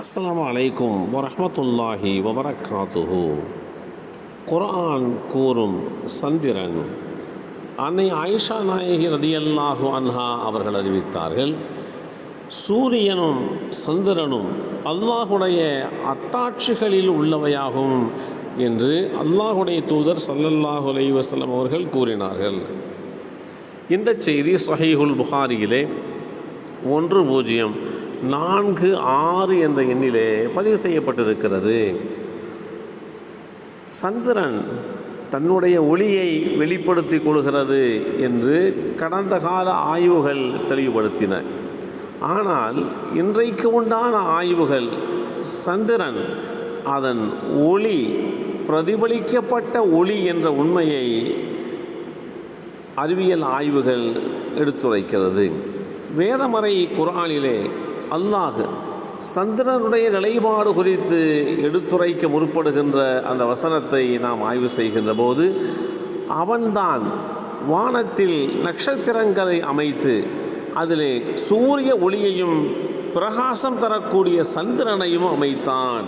அஸ்ஸலாமு அலைக்கும் வரமத்துல்லாஹி வபரகாத்துஹு. குர்ஆன் கூறும் சந்திரன். அன்னை ஆயிஷா நாயகி ரதியல்லாஹு அன்ஹா அவர்கள் அறிவித்தார்கள் சூரியனும் சந்திரனும் அல்லாஹுடைய அத்தாட்சிகளில் உள்ளவையாகும் என்று அல்லாஹுடைய தூதர் சல்லல்லாஹு அலைஹி வஸல்லம் அவர்கள் கூறினார்கள். இந்த செய்தி சொஹீஹுல் புகாரியிலே ஒன்று பூஜ்ஜியம் நான்கு ஆறு என்ற எண்ணிலே பதிவு செய்யப்பட்டிருக்கிறது. சந்திரன் தன்னுடைய ஒளியை வெளிப்படுத்தி கொள்கிறது என்று கடந்த கால ஆய்வுகள் தெளிவுபடுத்தின. ஆனால் இன்றைக்கு உண்டான ஆய்வுகள் சந்திரன் அதன் ஒளி பிரதிபலிக்கப்பட்ட ஒளி என்ற உண்மையை அறிவியல் ஆய்வுகள் எடுத்துரைக்கிறது. வேதமறை குரானிலே அல்லாஹ் சந்திரனுடைய நிலைப்பாடு குறித்து எடுத்துரைக்க முற்படுகின்ற அந்த வசனத்தை நாம் ஆய்வு செய்கின்ற போது அவன்தான் வானத்தில் நட்சத்திரங்களை அமைத்து அதிலே சூரிய ஒளியையும் பிரகாசம் தரக்கூடிய சந்திரனையும் அமைத்தான்.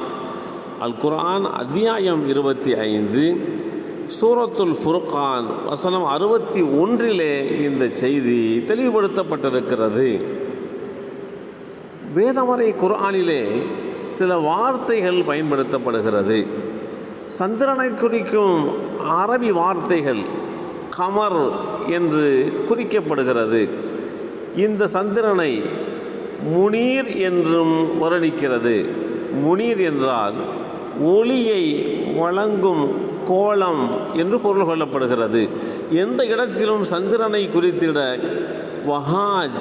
அல் குரான் அத்தியாயம் இருபத்தி ஐந்து சூரத்துல் ஃபுர்கான் வசனம் அறுபத்தி ஒன்றிலே இந்த செய்தி தெளிவுபடுத்தப்பட்டிருக்கிறது. வேதமறை குரானிலே சில வார்த்தைகள் பயன்படுத்தப்படுகிறது. சந்திரனை குறிக்கும் அரபி வார்த்தைகள் கமர் என்று குறிக்கப்படுகிறது. இந்த சந்திரனை முனீர் என்றும் வர்ணிக்கிறது. முனீர் என்றால் ஒளியை வழங்கும் கோலம் என்று பொருள் கொள்ளப்படுகிறது. எந்த இடத்திலும் சந்திரனை குறித்திட வஹாஜ்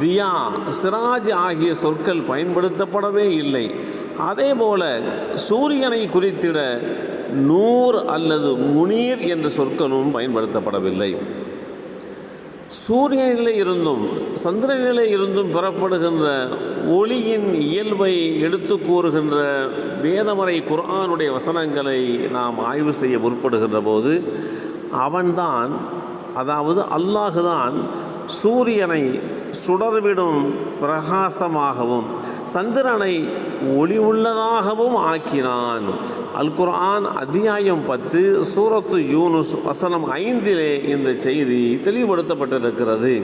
தியா சிராஜ் ஆகிய சொற்கள் பயன்படுத்தப்படவே இல்லை. அதே போல சூரியனை குறித்திட நூர் அல்லது முனீர் என்ற சொற்களும் பயன்படுத்தப்படவில்லை. சூரியனிலே இருந்தும் சந்திரனிலே இருந்தும் பெறப்படுகின்ற ஒளியின் இயல்பை எடுத்து கூறுகின்ற வேதமறை குரானுடைய வசனங்களை நாம் ஆய்வு செய்ய முற்படுகின்ற போது அவன்தான் அதாவது அல்லாஹுதான் சூரியனை சுடர்விடும் பிரகாசமாகவும் சந்திரனை ஒளி உள்ளதாகவும் ஆக்கினான். அல்குர்ஆன் அத்தியாயம் பத்து சூரத்து யூனுஸ் வசனம் ஐந்திலே இந்த செய்தி தெளிவுபடுத்தப்பட்டிருக்கிறது.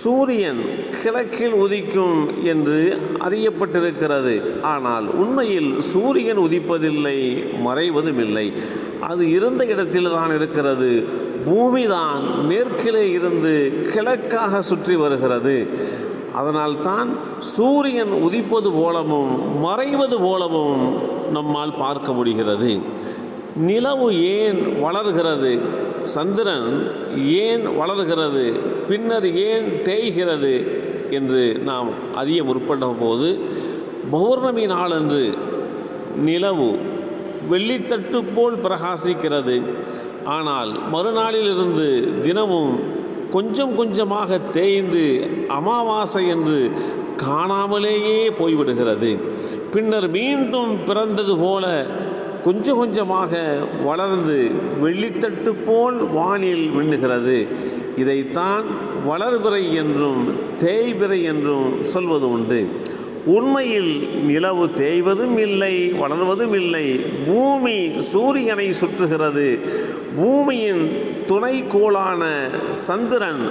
சூரியன் கிழக்கில் உதிக்கும் என்று அறியப்பட்டிருக்கிறது. ஆனால் உண்மையில் சூரியன் உதிப்பதில்லை மறைவதும் இல்லை அது இருந்த இடத்தில் தான் இருக்கிறது. பூமிதான் மேற்கிலே இருந்து கிழக்காக சுற்றி வருகிறது. அதனால்தான் சூரியன் உதிப்பது போலவும் மறைவது போலவும் நம்மால் பார்க்க முடிகிறது. நிலவு ஏன் வளர்கிறது? சந்திரன் ஏன் வளர்கிறது? பின்னர் ஏன் தேய்கிறது? என்று நாம் அறிய முற்பட்ட போது பௌர்ணமி நாளன்று நிலவு வெள்ளித்தட்டு போல் பிரகாசிக்கிறது. ஆனால் மறுநாளிலிருந்து தினமும் கொஞ்சம் கொஞ்சமாக தேய்ந்து அமாவாசை என்று காணாமலேயே போய்விடுகிறது. பின்னர் மீண்டும் பிறந்தது போல கொஞ்சம் கொஞ்சமாக வளர்ந்து வெள்ளித்தட்டு போல் வானில் மின்னுகிறது. இதைத்தான் வளர்பிறை என்றும் தேய்பிறை என்றும் சொல்வது உண்டு. உண்மையில் நிலவு தேய்வதும் இல்லை வளர்வதும் இல்லை. பூமி சூரியனை சுற்றுகிறது. பூமியின் துணைக்கோளான சந்திரன்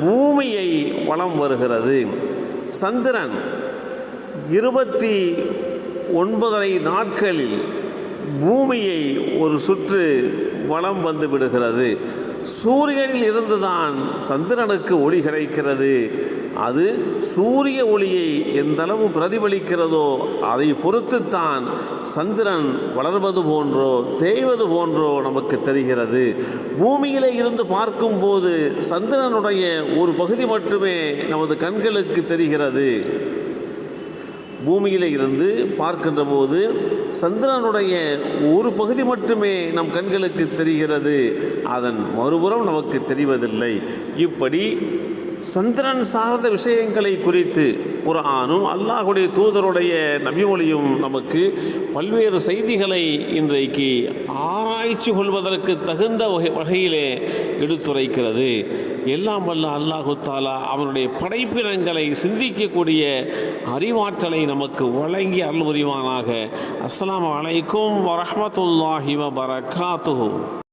பூமியை வலம் வருகிறது. சந்திரன் இருபத்தி ஒன்பதரை நாட்களில் பூமியை ஒரு சுற்று வலம் வந்து விடுகிறது. சூரியனில் இருந்துதான் சந்திரனுக்கு ஒளி கிடைக்கிறது. அது சூரிய ஒளியை எந்தளவு பிரதிபலிக்கிறதோ அதை பொறுத்துத்தான் சந்திரன் வளர்வது போன்றோ தேய்வது போன்றோ நமக்கு தெரிகிறது. பூமியிலே இருந்து பார்க்கும்போது சந்திரனுடைய ஒரு பகுதி மட்டுமே நமது கண்களுக்கு தெரிகிறது. பூமியிலே இருந்து பார்க்கின்ற போது சந்திரனுடைய ஒரு பகுதி மட்டுமே நம் கண்களுக்கு தெரிகிறது. அதன் மறுபுறம் நமக்கு தெரிவதில்லை. இப்படி சந்திரன் சார்ந்த விஷயங்களை குறித்து குரானும் அல்லாஹுடைய தூதருடைய நபிமொழியும் நமக்கு பல்வேறு செய்திகளை இன்றைக்கு ஆராய்ச்சி கொள்வதற்கு தகுந்த வகை வகையிலே எடுத்துரைக்கிறது. எல்லாம் வல்ல அல்லாஹு தாலா அவனுடைய படைப்பினங்களை சிந்திக்கக்கூடிய அறிவாற்றலை நமக்கு வழங்கி அருள் புரிவானாக. அஸ்லாம் அலைக்கும் வரமத்துல்லாஹி வபரகாத்துஹு.